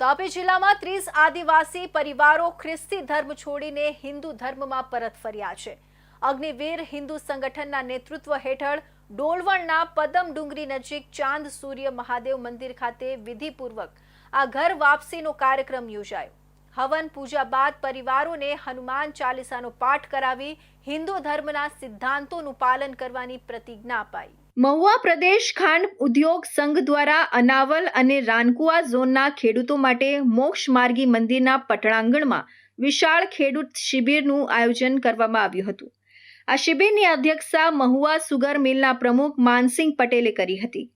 તાપી જિલ્લામાં ત્રીસ આદિવાસી પરિવારો ખ્રિસ્તી ધર્મ છોડીને હિન્દુ ધર્મમાં પરત ફર્યા છે. અગ્નિવીર હિન્દુ સંગઠનના નેતૃત્વ હેઠળ ડોલવણના પદમ ડુંગરી નજીક ચાંદ સૂર્ય મહાદેવ મંદિર ખાતે વિધિપૂર્વક આ ઘર વાપસીનો કાર્યક્રમ યોજાયો. હવન પૂજા બાદ પરિવારોને હનુમાન ચાલીસાનો પાઠ કરાવી હિન્દુ ધર્મના સિદ્ધાંતોનું પાલન કરવાની પ્રતિજ્ઞા અપાઈ. મહુવા પ્રદેશ ખાંડ ઉદ્યોગ સંઘ દ્વારા અનાવલ અને રાનકુવા ઝોનના ખેડૂતો માટે મોક્ષ માર્ગી મંદિરના પટણાંગણમાં વિશાળ ખેડૂત શિબિરનું આયોજન કરવામાં આવ્યું હતું. આ શિબિરની અધ્યક્ષતા મહુવા સુગર મિલના પ્રમુખ માનસિંહ પટેલે કરી હતી.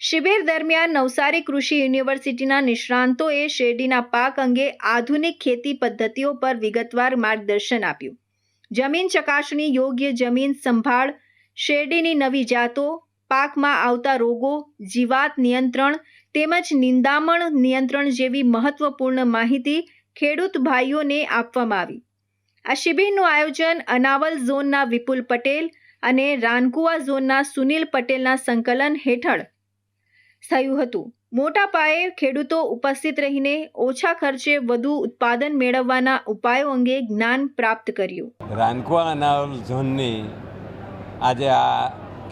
શિબિર દરમિયાન નવસારી કૃષિ યુનિવર્સિટીના નિષ્ણાંતોએ શેરડીના પાક અંગે આધુનિક ખેતી પદ્ધતિઓ પર વિગતવાર માર્ગદર્શન આપ્યું. જમીન ચકાસણી યોગ્ય જમીન સંભાળ, શેરડીની નવી જાતો, પાકમાં આવતા રોગો, જીવાત નિયંત્રણ તેમજ નિંદામણ નિયંત્રણ જેવી મહત્વપૂર્ણ માહિતી ખેડૂત ભાઈઓને આપવામાં આવી. આ શિબિરનું આયોજન અનાવલ ઝોનના વિપુલ પટેલ અને રાનકુવા ઝોનના સુનિલ પટેલના સંકલન હેઠળ થયું હતું. મોટા પાયે ખેડૂતો ઉપસ્થિત રહીને ઓછા ખર્ચે વધુ ઉત્પાદન મેળવવાના ઉપાયો અંગે જ્ઞાન પ્રાપ્ત કર્યું. રાનકુવા અનાવલ ઝોનની આજે આ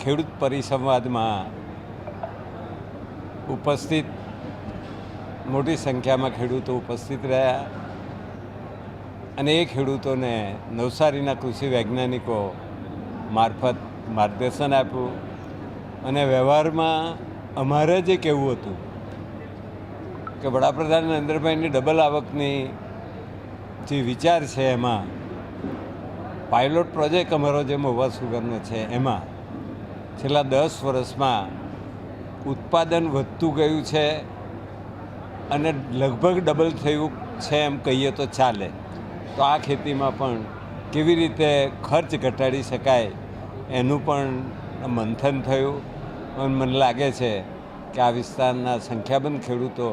ખેડૂત પરિસંવાદમાં ઉપસ્થિત મોટી સંખ્યામાં ખેડૂતો ઉપસ્થિત રહ્યા અને એ ખેડૂતોને નવસારીના કૃષિ વૈજ્ઞાનિકો મારફત માર્ગદર્શન આપ્યું અને વ્યવહારમાં અમારે જે કહેવું હતું કે વડાપ્રધાન નરેન્દ્રભાઈની ડબલ આવકની જે વિચાર છે એમાં પાયલોટ પ્રોજેક્ટ અમારો જે મહુવા સુગરનો છે એમાં, છેલ્લા દસ વર્ષમાં ઉત્પાદન વધતું ગયું છે અને લગભગ ડબલ થયું છે એમ કહીએ તો ચાલે. તો આ ખેતીમાં પણ કેવી રીતે ખર્ચ ઘટાડી શકાય એનું પણ મંથન થયું. મને લાગે છે કે આ વિસ્તારના સંખ્યાબંધ ખેડૂતો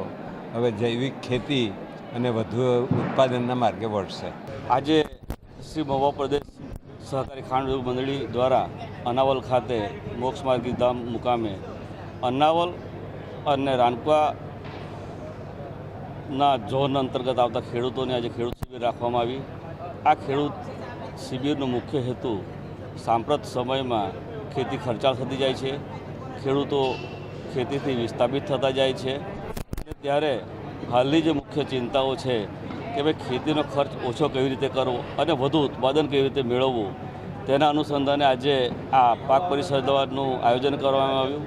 હવે જૈવિક ખેતી અને વધુ ઉત્પાદનના માર્ગે વળશે. આજે શ્રી મહુવા પ્રદેશ સહકારી ખાંડ મંડળી દ્વારા અનાવલ ખાતે મોક્ષ માર્ગી ધામ મુકામે અનાવલ અને રાનકુવા ના ઝોન અંતર્ગત આવતા ખેડૂતોને આજે ખેડૂત શિબિર રાખવામાં આવી. આ ખેડૂત શિબિરનો મુખ્ય હેતુ સાંપ્રત સમયમાં ખેતી ખર્ચાળ થતી જાય છે. ખેડૂતો ખેતીથી વિસ્થાપિત થતા જાય છે. ત્યારે હાલની જે મુખ્ય ચિંતાઓ છે કે ભાઈ ખેતીનો ખર્ચ ઓછો કેવી રીતે કરવો અને વધુ ઉત્પાદન કેવી રીતે મેળવવું, તેના અનુસંધાને આજે આ પાક પરિષદનું આયોજન કરવામાં આવ્યું,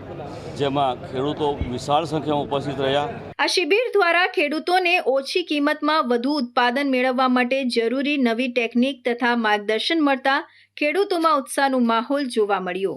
જેમાં ખેડૂતો વિશાળ સંખ્યામાં ઉપસ્થિત રહ્યા. આ શિબિર દ્વારા ખેડૂતોને ઓછી કિંમતમાં વધુ ઉત્પાદન મેળવવા માટે જરૂરી નવી ટેકનિક તથા માર્ગદર્શન મળતા ખેડૂતોમાં ઉત્સાહનો માહોલ જોવા મળ્યો.